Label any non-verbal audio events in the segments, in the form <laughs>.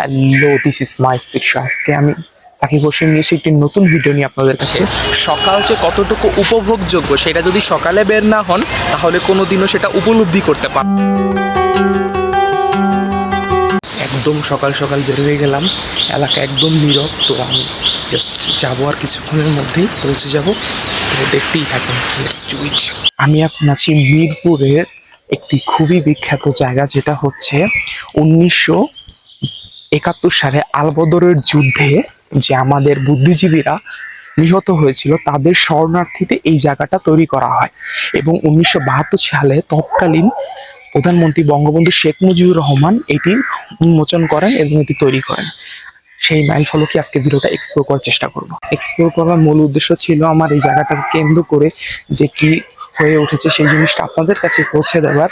Hello this is my speak আজকে আমি সাকিব হোসেন নিয়ে এসে একটি নতুন ভিডিও নিয়ে আপনাদের কাছে সকাল যে কতটুকু উপভোগযোগ্য সেটা যদি সকালে বের না হন তাহলে কোনোদিনও সেটা উপলব্ধি করতে পার একদম সকাল সকাল বের হয়ে গেলাম। এলাকা একদম নীরব তো আমি জাস্ট যাব আর কিছুক্ষণের মধ্যেই পৌঁছে যাব। তো দেখতেই থাকুন আমি এখন আছি মিরপুরের একটি খুবই বিখ্যাত জায়গা যেটা হচ্ছে উনিশশো একাত্তর সালে আলবদরের যুদ্ধে যে আমাদের বুদ্ধিজীবীরা নিহত হয়েছিল, তাদের শরণার্থীতে এই জায়গাটা তৈরি করা হয়। এবং উনিশশো বাহাত্তর সালে তৎকালীন প্রধানমন্ত্রী বঙ্গবন্ধু শেখ মুজিবুর রহমান এটি উন্মোচন করেন এবং এটি তৈরি করেন। সেই মাইল ফলকে আজকে ভিডিওটা এক্সপ্লোর করার চেষ্টা করব। এক্সপ্লোর করার মূল উদ্দেশ্য ছিল আমার এই জায়গাটাকে কেন্দ্র করে যে কি হয়ে উঠেছে সেই জিনিসটা আপনাদের কাছে পৌঁছে দেওয়ার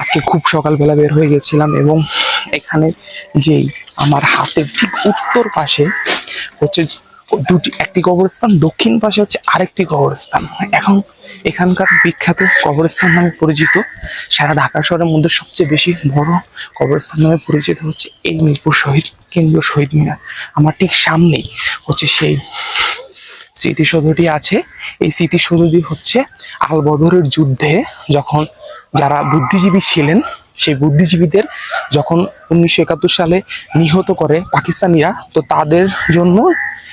আজকে খুব সকালবেলা বের হয়ে গেছিলাম এবং এখানে যেই আমার হাতের ঠিক উত্তর পাশে হচ্ছে দুটি, একটি কবরস্থান, দক্ষিণ পাশে হচ্ছে আরেকটি কবরস্থান। এখন এখানকার বিখ্যাত কবরস্থান নামে পরিচিত, সারা ঢাকা শহরের মধ্যে সবচেয়ে বেশি বড় কবরস্থান নামে পরিচিত হচ্ছে এই মিরপুর শহীদ, কেন্দ্রীয় শহীদ মিনার। আমার ঠিক সামনেই হচ্ছে সেই স্মৃতিসৌধটি আছে। এই স্মৃতিসৌধটি হচ্ছে আলবদরের যুদ্ধে যখন যারা বুদ্ধিজীবী ছিলেন, সেই বুদ্ধিজীবীদের যখন উনিশশো একাত্তর সালে নিহত করে পাকিস্তানিরা, তো তাদের জন্য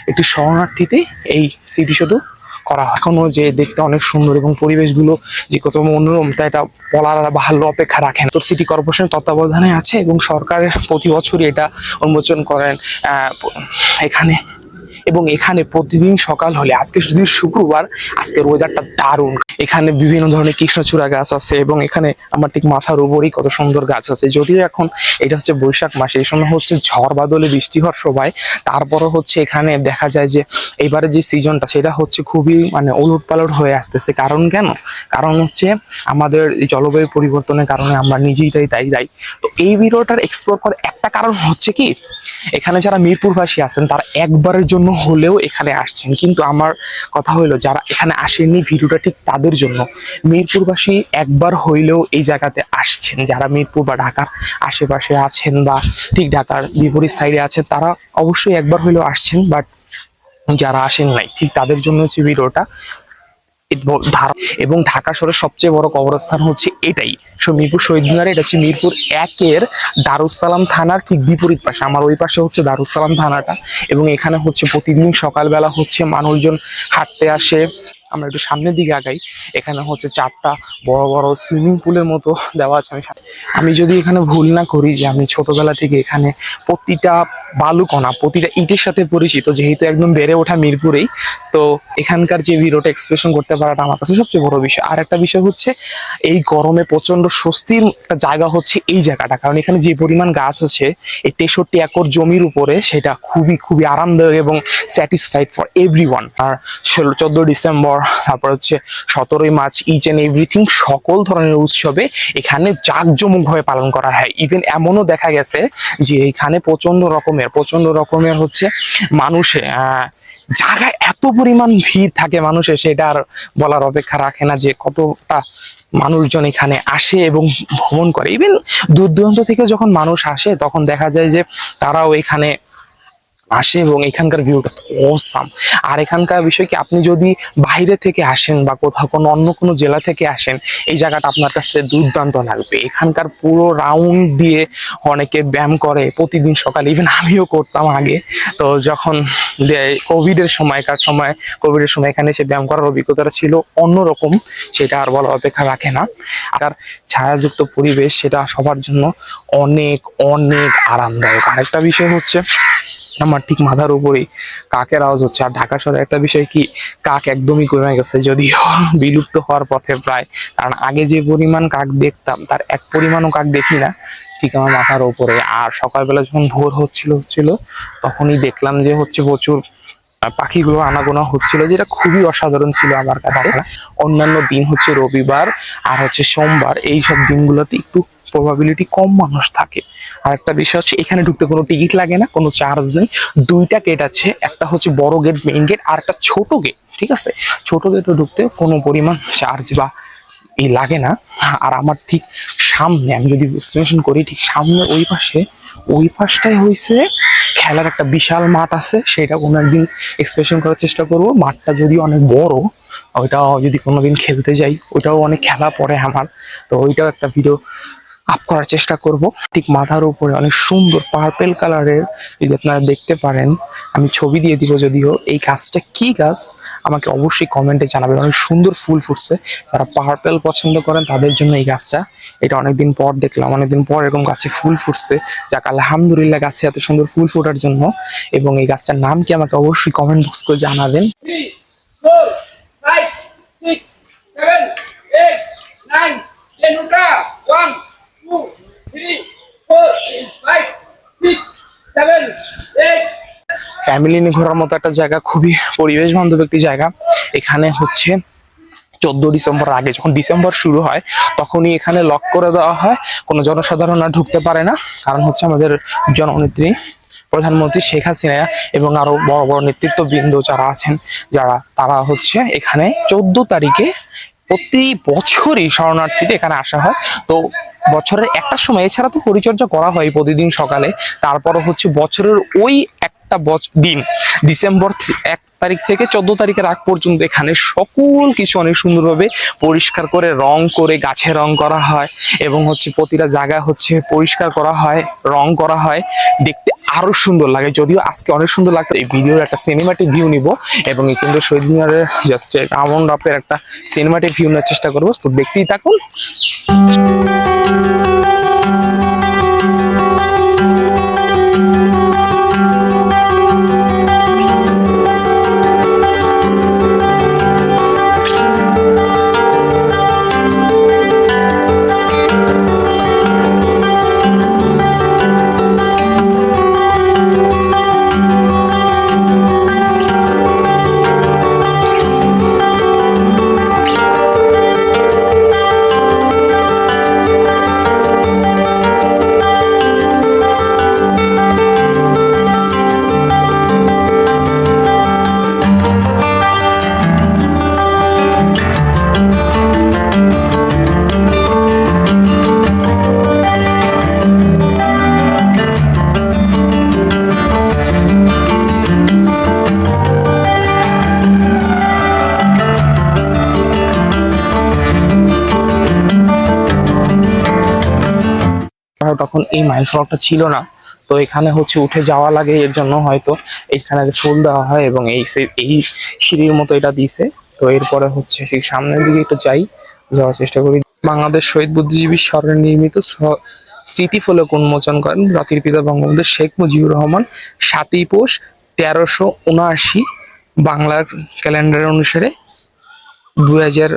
একটি শরণার্থীতে এই স্মৃতিসৌধ করা এখনও যে দেখতে অনেক সুন্দর এবং পরিবেশগুলো যে কত মনোরম, তা এটা বলার ভালো অপেক্ষা রাখেন তো সিটি কর্পোরেশনের তত্ত্বাবধানে আছে এবং সরকারের প্রতি বছরই এটা উন্মোচন করেন এখানে। এবং এখানে প্রতিদিন সকাল হলে, আজকে শুধু শুক্রবার আজকের ওয়েদারটা দারুণ। এখানে বিভিন্ন ধরনের কৃষ্ণচূড়া গাছ আছে এবং এখানে আমার ঠিক মাথার উপরই কত সুন্দর গাছ আছে। যদিও এখন এটা হচ্ছে বৈশাখ মাসে, এই সময় হচ্ছে ঝড় বাদলে বৃষ্টি হওয়ার সময়। তারপরও হচ্ছে এখানে দেখা যায় যে এবারে যে সিজনটা সেটা হচ্ছে খুবই মানে ওলট পালট হয়ে আসতেছে। কারণ কেন? কারণ হচ্ছে আমাদের জলবায়ু পরিবর্তনের কারণে আমরা নিজেই তাই তাই দায়ী তো এই ভিডিওটার এক্সপ্লোর করার একটা কারণ হচ্ছে কি? এখানে যারা মিরপুরবাসী আছেন, তারা একবারের জন্য হলেও এখানে আসছেন। কিন্তু আমার কথা হইল যারা এখানে আসেননি ভিডিওটা ঠিক তাদের জন্য। মিরপুরবাসী একবার হইলেও এই জায়গাতে আসছেন। যারা মিরপুর বা ঢাকার আশেপাশে আছেন বা ঠিক ঢাকার বিপরীত সাইডে আছেন, তারা অবশ্যই একবার হইলেও আসছেন। বাট যারা আসেন নাই, ঠিক তাদের জন্য হচ্ছে ভিডিওটা এবং ঢাকা শহরের সবচেয়ে বড় কবরস্থান হচ্ছে এটাই। সো মিরপুর শহীদ মিনারে এটা হচ্ছে মিরপুর একের দারুসালাম থানার ঠিক বিপরীত পাশে। আমার ওই পাশে হচ্ছে দারুসালাম থানাটা এবং এখানে হচ্ছে প্রতিদিন সকালবেলা হচ্ছে মানুষজন হাঁটতে আসে। আমরা একটু সামনের দিকে আগাই। এখানে হচ্ছে চারটা বড় বড় সুইমিং পুলের মতো দেওয়া আছে আমি আমি যদি এখানে ভুল না করি যে আমি ছোটবেলা থেকে এখানে প্রতিটা বালুকণা, প্রতিটা ইটের সাথে পরিচিত, যেহেতু একদম বেড়ে ওঠা মিরপুরেই, তো এখানকার যে ভিডিওটা এক্সপ্রেশন করতে পারাটা আমার কাছে সবচেয়ে বড় বিষয়। আর একটা বিষয় হচ্ছে, এই গরমে প্রচণ্ড স্বস্তির একটা জায়গা হচ্ছে এই জায়গাটা। কারণ এখানে যে পরিমাণ গাছ আছে, এই তেষট্টি একর জমির উপরে সেটা খুবই খুবই আরামদায়ক এবং স্যাটিসফাইড ফর এভরি আর চোদ্দ ডিসেম্বর তারপর হচ্ছে সতেরোই মার্চ ইচ এন্ড এভরিথিং সকল ধরনের উৎসবে এখানে জাঁকজমকভাবে পালন করা হয়। ইভেন এমনও দেখা গেছে যে এখানে প্রচণ্ড রকমের প্রচণ্ড রকমের হচ্ছে মানুষে জায়গায় এত পরিমাণ ভিড় থাকে মানুষের সেটা আর বলার অপেক্ষা রাখে না যে কতটা মানুষজন এখানে আসে এবং ভ্রমণ করে। ইভেন দূর দূরান্ত থেকে যখন মানুষ আসে, তখন দেখা যায় যে তারাও এখানে আসে এবং এখানকার ভিউটা অসাম আর এখানকার বিষয় কি, আপনি যদি বাইরে থেকে আসেন বা কোথাও কোনো অন্য কোনো জেলা থেকে আসেন, এই জায়গাটা আপনার কাছে দুর্দান্ত লাগবে। এখানকার পুরো রাউন্ড দিয়ে অনেকে ব্যায়াম করে, প্রতিদিন সকালে ইভেন আমিও করতাম আগে। তো যখন কোভিডের সময়কার সময় কোভিডের সময় এখানে এসে ব্যায়াম করার অভিজ্ঞতাটা ছিল অন্যরকম, সেটা আর বলার অপেক্ষা রাখে না। আর ছায়াযুক্ত পরিবেশ, সেটা সবার জন্য অনেক অনেক আরামদায়ক। আরেকটা বিষয় হচ্ছে আমার ঠিক মাথার উপরেই কাকের আওয়াজ হচ্ছে। আর ঢাকা শহরে একটা বিষয় কি কাক একদমই কমে গেছে যদিও <laughs> বিলুপ্ত হওয়ার পথে প্রায়। কারণ আগে যে পরিমাণ কাক দেখতাম তার এক পরিমাণও কাক দেখি না ঠিক আমার মাথার উপরে। আর সকালবেলা যখন ভোর হচ্ছিল হচ্ছিল তখনই দেখলাম যে হচ্ছে প্রচুর পাখিগুলো আনাগোনা হচ্ছিল যেটা খুবই অসাধারণ ছিল আমার কাছে। অন্যান্য দিন হচ্ছে রবিবার আর হচ্ছে সোমবার এই সব দিনগুলোতে একটু প্রবাবিলিটি কম মানুষ থাকে। আর একটা বিষয় হচ্ছে, এখানে ঢুকতে কোনো টিকিট লাগে না, কোনো চার্জ নেই। দুইটা গেট আছে, একটা হচ্ছে বড় গেট মেইন গেট আর একটা ছোট গেট ঠিক আছে? ছোট গেটে ঢুকতে কোনো পরিমাণ চার্জ বা এই লাগে না। আর আমার ঠিক সামনে, আমি যদি এক্সপ্লেনেশন করি, ঠিক সামনে ওই পাশে, ওই পাশটাই হয়েছে খেলার একটা বিশাল মাঠ আছে। সেটা কোনো একদিন এক্সপ্রেশন করার চেষ্টা করব। মাঠটা যদি অনেক বড়, ওইটাও যদি কোনোদিন খেলতে যাই, ওইটাও অনেক খেলা পড়ে আমার। তো ওইটাও একটা ভিডিও আপ করার চেষ্টা করব। ঠিক মাথার উপরে অনেক সুন্দর পার্পেল কালারের যদি আপনারা দেখতে পারেন আমি ছবি দিয়ে দিব যদিও এই গাছটা কি গাছ আমাকে অবশ্যই কমেন্টে জানাবেন। অনেক সুন্দর ফুল ফুটছে। যারা পার্পেল পছন্দ করেন তাদের জন্য এই গাছটা। এটা অনেকদিন পর দেখলাম অনেকদিন পর এরকম গাছে ফুল ফুটছে। যাক আলহামদুলিল্লাহ গাছে এত সুন্দর ফুল ফোটার জন্য। এবং এই গাছটার নাম কি আমাকে অবশ্যই কমেন্ট বক্স করে জানাবেন। Seven, eight, nine, two, three, four, five, six, seven, eight, family নিয়ে ঘোরার মতো একটা জায়গা খুবই পরিবেশ বান্ধব একটি জায়গা। এখানে হচ্ছে চোদ্দ ডিসেম্বর আগে যখন ডিসেম্বর শুরু হয় তখনই এখানে লক করে দেওয়া হয়। কোনো জনসাধারণ আর ঢুকতে পারে না। কারণ হচ্ছে আমাদের জননেত্রী প্রধানমন্ত্রী শেখ হাসিনা এবং আরও বড় বড় নেতৃত্ববৃন্দ যারা আছেন যারা তারা হচ্ছে এখানে চোদ্দ তারিখে প্রতি বছরই শরণার্থীতে এখানে আসা হয়। তো বছরের একটা সময় এছাড়া তো পরিচর্যা করা হয় প্রতিদিন সকালে তারপর হচ্ছে বছরের ওই একটা দিন। ডিসেম্বর এক তারিখ থেকে চোদ্দ তারিখের আগ পর্যন্ত এখানে সকল কিছু অনেক সুন্দরভাবে পরিষ্কার করে, রং করে, গাছে রং করা হয় এবং হচ্ছে প্রতিটা জায়গা হচ্ছে পরিষ্কার করা হয়, রং করা হয়। দেখতে আরও সুন্দর লাগে। যদিও আজকে অনেক সুন্দর লাগতো এই ভিডিওর একটা সিনেমাটিক ভিউ নিব এবং এই কিন্তু শহীদ মিনারের জাস্ট আমন রাপের একটা সিনেমাটিক ভিউ নেওয়ার চেষ্টা করব। তো দেখতেই থাকুন। এই মাইল ফলকটা ছিল না। তো এখানে হচ্ছে উঠে যাওয়া লাগে এর জন্য হয়তো। এখানে ফুল দেওয়া হয় এবং এই এই সিঁড়ির মতো এটা দিছে। তো এরপরে হচ্ছে সেই সামনের দিকে একটু যাই, যাওয়ার চেষ্টা করি। বাংলাদেশ শহীদ বুদ্ধিজীবী স্মরণে নির্মিত স্মৃতিফলক উন্মোচন করেন জাতির পিতা বঙ্গবন্ধু শেখ মুজিবুর রহমান সাতই পৌষ তেরোশো উনআশি বাংলার ক্যালেন্ডার অনুসারে দুই হাজার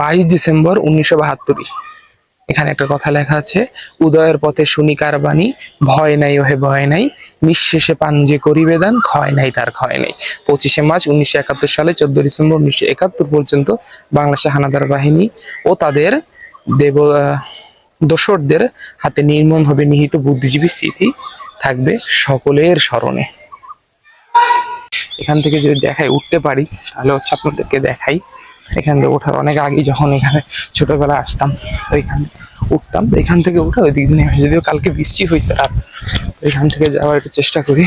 বাইশ ডিসেম্বর উনিশশো বাহাত্তরই। এখানে একটা কথা লেখা আছে, উদয়ের পথে শুনি কার বাণী, ভয় নাই ওহে ভয় নাই, নিঃশেষে পান যে করিবে দান, ক্ষয় নাই তার ক্ষয় নাই। পঁচিশে মার্চ উনিশশো একাত্তর সালে চোদ্দ ডিসেম্বর উনিশশো একাত্তর পর্যন্ত বাংলাদেশের হানাদার বাহিনী ও তাদের দেব দোসরদের হাতে নির্মমভাবে নিহিত বুদ্ধিজীবী স্মৃতি থাকবে সকলের স্মরণে। এখান থেকে যদি দেখাই, উঠতে পারি, তাহলে হচ্ছে আপনাদেরকে দেখাই এখান থেকে ওঠার অনেক আগে যখন এখানে ছোটবেলা আসতাম তো এখানে উঠতাম। এখান থেকে উঠে ওই দিক যদিও কালকে বৃষ্টি হয়েছে রাত, এখান থেকে যাওয়ার একটু চেষ্টা করি।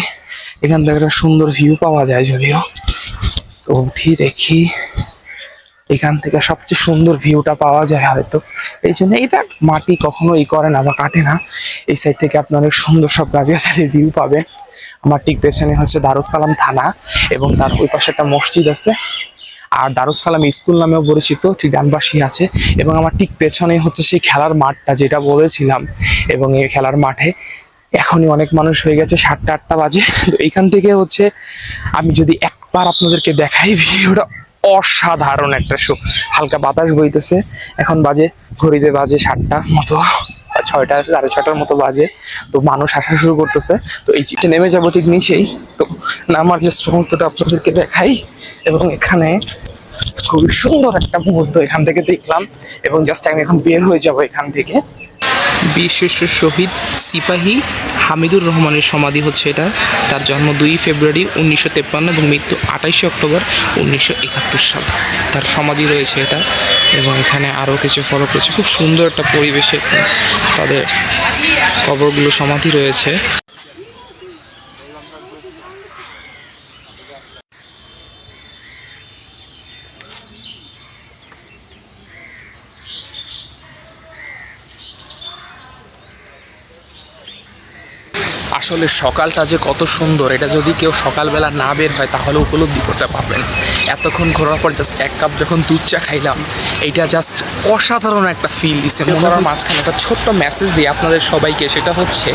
এখান থেকে একটা সুন্দর ভিউ পাওয়া যায় যদিও। তো উঠি দেখি, এখান থেকে সবচেয়ে সুন্দর ভিউটা পাওয়া যায় হয়তো। এই জন্য এটা মাটি কখনো ই করে না বা কাটে না। এই সাইড থেকে আপনি অনেক সুন্দর সব গাছগাছালি ভিউ পাবেন। আমার ঠিক পেছনে হচ্ছে দারুসালাম থানা এবং তার ওই পাশে একটা মসজিদ আছে। আর দারুসালাম স্কুল নামেও পরিচিত, ঠিক ডানপাশে আছে। এবং আমার ঠিক পেছনে হচ্ছে সেই খেলার মাঠটা যেটা বলেছিলাম। এবং এই খেলার মাঠে এখনই অনেক মানুষ হয়ে গেছে, সাতটা, আটটা বাজে। তো এইখান থেকে হচ্ছে আমি যদি একবার আপনাদেরকে দেখাই ভিডিওটা, অসাধারণ একটা শো হালকা বাতাস বইতেছে, এখন বাজে, ঘড়িতে বাজে সাতটা মতো ছয়টা, সাড়ে ছটার মতো বাজে। তো মানুষ আসা শুরু করতেছে। তো এই চিঠে নেমে যাব ঠিক নিচেই। তো নামার জাস্ট মুহূর্তটা আপনাদেরকে দেখাই। এবং এখানে খুবই সুন্দর একটা মুহূর্ত এখান থেকে দেখলাম এবং জাস্ট আমি এখন বের হয়ে যাব এখান থেকে। বীরশ্রেষ্ঠ শহীদ সিপাহী হামিদুর রহমানের সমাধি হচ্ছে এটা। তার জন্ম দুই ফেব্রুয়ারি উনিশশো তেপ্পান্ন এবং মৃত্যু আঠাশে অক্টোবর উনিশশো একাত্তর সাল। তার সমাধি রয়েছে এটা এবং এখানে আরও কিছু ফলক রয়েছে খুব সুন্দর একটা পরিবেশে তাদের কবরগুলো সমাধি রয়েছে। আসলে সকালটা যে কত সুন্দর এটা যদি কেউ সকালবেলা না বের হয় তাহলে উপলব্ধি করতে পারবেন। এতক্ষণ ঘোরার পর জাস্ট এক কাপ যখন দুধ চা খাইলাম এইটা জাস্ট অসাধারণ একটা ফিল দিচ্ছে মনে করার মাঝখানে একটা ছোট্ট মেসেজ দিই আপনাদের সবাইকে সেটা হচ্ছে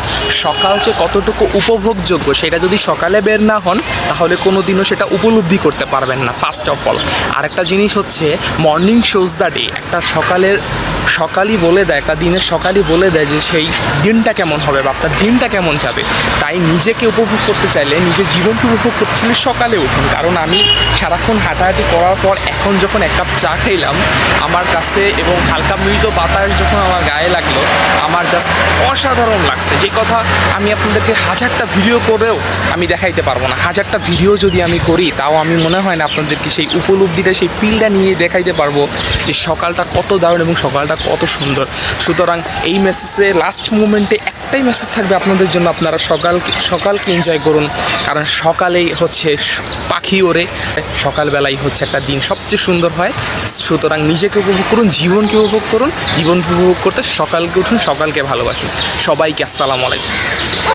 সকাল যে কতটুকু উপভোগযোগ্য সেটা যদি সকালে বের না হন তাহলে কোনো দিনও সেটা উপলব্ধি করতে পারবেন না ফার্স্ট অফ অল আরেকটা জিনিস হচ্ছে মর্নিং শোজ দ্য ডে একটা সকালের সকালই বলে দেয় একটা দিনের সকালই বলে দেয় যে সেই দিনটা কেমন হবে বা আপনার দিনটা কেমন যাবে। তাই নিজেকে উপভোগ করতে চাইলে, নিজের জীবনকে উপভোগ করতে চাইলে সকালে উঠুন। কারণ আমি সারাক্ষণ হাঁটাহাঁটি করার পর এখন যখন এক কাপ চা খেলাম, আমার কাছে এবং হালকা মৃত বাতাস যখন আমার গায়ে লাগল, আমার জাস্ট অসাধারণ লাগছে। যে কথা আমি আপনাদেরকে হাজারটা ভিডিও করেও আমি দেখাইতে পারব না। হাজারটা ভিডিও যদি আমি করি, তাও আমি মনে হয় না আপনাদেরকে সেই উপলব্ধিটা, সেই ফিলটা নিয়ে দেখাইতে পারব যে সকালটা কত দারুণ এবং সকালটা কত সুন্দর। সুতরাং এই মেসেজে লাস্ট মুমেন্টে একটাই মেসেজ থাকবে আপনাদের জন্য। আপনারা সকাল সকালকে এনজয় করুন। কারণ সকালেই হচ্ছে পাখি ওড়ে। সকালবেলাই হচ্ছে একটা দিন সবচেয়ে সুন্দর হয়। সুতরাং নিজেকে উপভোগ করুন, জীবনকে উপভোগ করুন। জীবন উপভোগ করতে সকালকে উঠুন, সকালকে ভালোবাসুন। সবাইকে আসসালামু আলাইকুম।